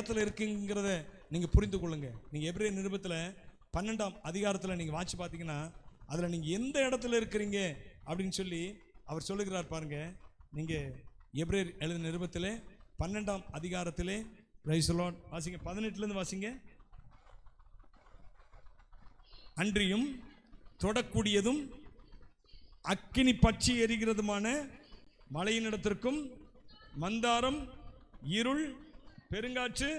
இடத்துல இருக்குங்கிறத நீங்கள் புரிந்து கொள்ளுங்க நீங்கள் எபிரேய நிருபத்தில் பன்னெண்டாம் அதிகாரத்தில் நீங்கள் வாட்சி பார்த்தீங்கன்னா அதில் நீங்கள் எந்த இடத்துல இருக்கிறீங்க அப்படின்னு சொல்லி அவர் சொல்லுகிறார் பாருங்க. நீங்கள் எப்ரேர் எழுதின நிருபத்தில் பன்னெண்டாம் அதிகாரத்திலே பிரைஸ் வாசிங்க பதினெட்டுலேருந்து வாசிங்க. அன்றியும் தொடக்கூடியதும் அக்கினி பற்றி எரிகிறதுமான மலையினிடத்திற்கும் மந்தாரம் இருள் பெருங்காற்று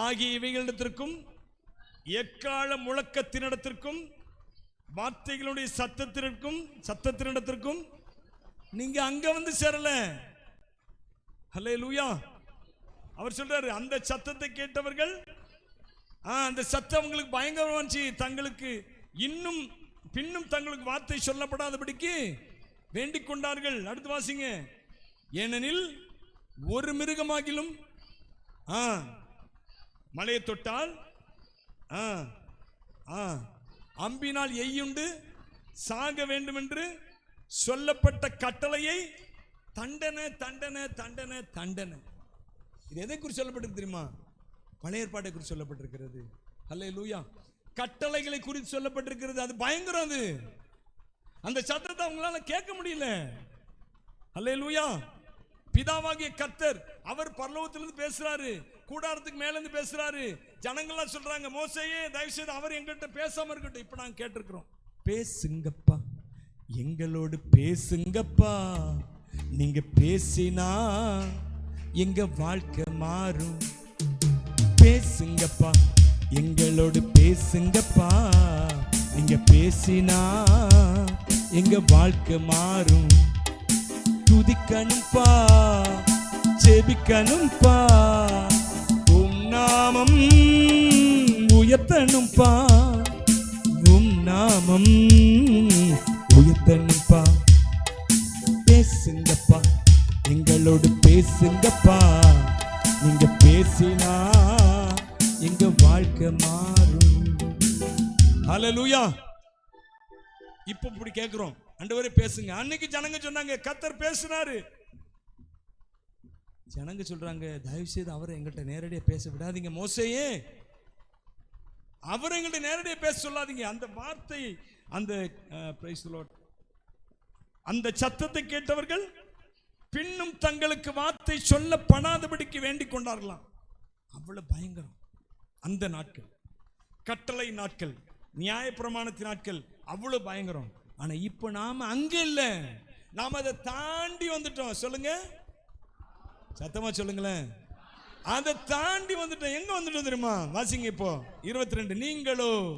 ஆகிய இவைகளிடத்திற்கும் எக்கால முழக்கத்தினிடத்திற்கும் வார்த்தைகளுடைய சத்தத்திற்கும் சத்தத்தினிடத்திற்கும் நீங்க அங்க வந்து சேரல. ஹலே லூயா அவர் சொல்றாரு அந்த சத்தத்தை கேட்டவர்கள் ஆ, அந்த சத்தம் அவங்களுக்கு பயங்கரமா இருந்துச்சு. தங்களுக்கு இன்னும் பின்னும் தங்களுக்கு வார்த்தை சொல்லப்படாதபடிக்கு வேண்டிக் கொண்டார்கள். அடுத்து வாசிங்க. ஏனெனில் ஒரு மிருகமாகிலும் ஆ. மலையை தொட்டால் ஆ ஆ. அம்பினால் எய்யுண்டு சாக வேண்டும் என்று சொல்லப்பட்ட கட்டளையை தண்டனை தண்டனை தண்டனை தண்டனை. இது எதை குறித்து சொல்லப்பட்டிருக்கு தெரியுமா? பழைய ஏற்பாட்டை குறித்து சொல்லப்பட்டிருக்கிறது. அல்ல லூயா கட்டளைகளை குறித்து சொல்லப்பட்டிருக்கிறது. அது பயங்கரம் அது. அந்த சத்தத்தை அவங்களால கேட்க முடியல. அல்ல லூயா பிதாவாகிய கர்த்தர் அவர் பரலோகத்திலிருந்து பேசுறாரு. கூடாரத்துக்கு மேலேருந்து பேசுறாரு. ஜனங்கள்லாம் சொல்றாங்க மோசையே தயவு செய்து அவர் எங்கள்கிட்ட பேசாம இருக்கட்டும். இப்ப நாங்க கேட்டிருக்கிறோம். பேசுங்கப்பா. எங்களோடு பேசுங்கப்பா. நீங்க பேசினா எங்க வாழ்க்கை மாறும். பேசுங்கப்பா. எங்களோடு பேசுங்கப்பா. நீங்க பேசினா எங்க வாழ்க்கை மாறும். துதிக்கணும்பா. ஜெபிக்கணும்பா. உம் நாமம் உயர்த்தணும்பா. உம் நாமம் உயர்த்தணும்பா. பேசுங்கப்பா. எங்களோடு பேசுங்கப்பா. நீங்க பேசினா எங்க வாழ்க்கை மாறும். ஹalleluya இப்போ இப்படி கேட்கிறோம் ஆண்டவரே பேசுங்க. அன்னைக்கு ஜனங்க சொன்னாங்க கத்தர் பேசினாரு. ஜனங்க சொல்றாங்க தயவு செய்து அவரை எங்கள்கிட்ட நேரடியா பேச விடாதீங்க மோசையே. அவரை எங்கள்கிட்ட நேரடியா பேச சொல்லாதீங்க. அந்த வார்த்தை அந்த அந்த சத்தத்தை கேட்டவர்கள் பின்னும் தங்களுக்கு வார்த்தை சொல்லப்படாதபடிக்கு வேண்டிக் கொண்டார்களாம். அவ்வளவு பயங்கரம். அந்த நாட்கள் கட்டளை நாட்கள் நியாயப்பிரமாணத்தின் நாட்கள் அவ்வளவு பயங்கரம். ஆனா இப்போ நாம அங்கே இல்லை. நாம அதை தாண்டி வந்துட்டோம். சொல்லுங்க. சத்தமா சொல்லுங்களேன். அதை தாண்டி வந்துட்டோம் எங்க வந்துட்டோம் தெரியுமா? வாசிங்க இப்போ. இருபத்தி ரெண்டு நீங்களோ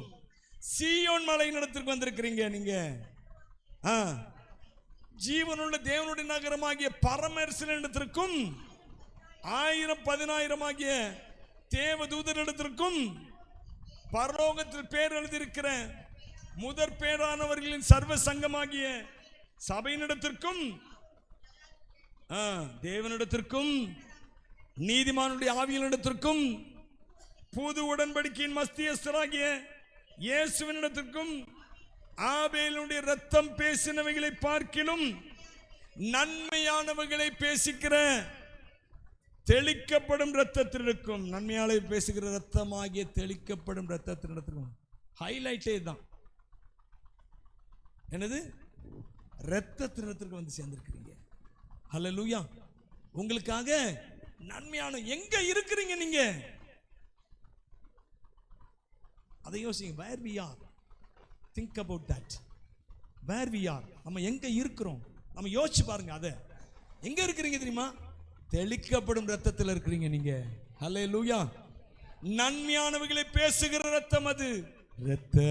சீயோன் மலை இடத்திற்கு வந்திருக்கிறீங்க நீங்க. ஆ. ஜீவனுள்ள தேவனுடைய நகரமாகிய பரமரிசனிடத்திற்கும் ஆயிரம் பதினாயிரம் ஆகிய தேவ தூதரிடத்திற்கும் பரலோகத்தில் பேர் எழுதியிருக்கிற முதற் பேரானவர்களின் சர்வ சங்கமாகிய சபையினிடத்திற்கும் தேவனிடத்திற்கும் நீதிமானுடைய ஆவியலிடத்திற்கும் புது உடன்படிக்கையின் மஸ்தியஸ்தராகிய இயேசுவனிடத்திற்கும் ஆபேலுடைய ரத்தம் பேசினவைகளை பார்க்கிலும் நன்மையானவைகளை பேசிக்கிற தெளிக்கப்படும் ரத்தத்திற்கும் நன்மையாளை பேசுகிற ரத்தமாகிய தெளிக்கப்படும் ரத்தத்தினிடத்திற்கும் ஹைலைட்டே தான் என்னது? ரத்தத்தினிடத்திற்கு வந்து சேர்ந்திருக்கிறீங்க. ஹலோ லூயா உங்களுக்காக நன்மையான எங்க இருக்கிறீங்க நீங்க? அதை யோசிங்க where we are think about that where we are நம்ம எங்க இருக்கிறோம்? நம்ம யோசிச்சு பாருங்க அதை. எங்க இருக்கிறீங்க தெரியுமா? தெளிக்கப்படும் ரத்தத்தில் இருக்கிறீங்க நீங்க. ஹalleluya நன்மையானவைகளை பேசுகிற ரத்தம் அது. ரத்த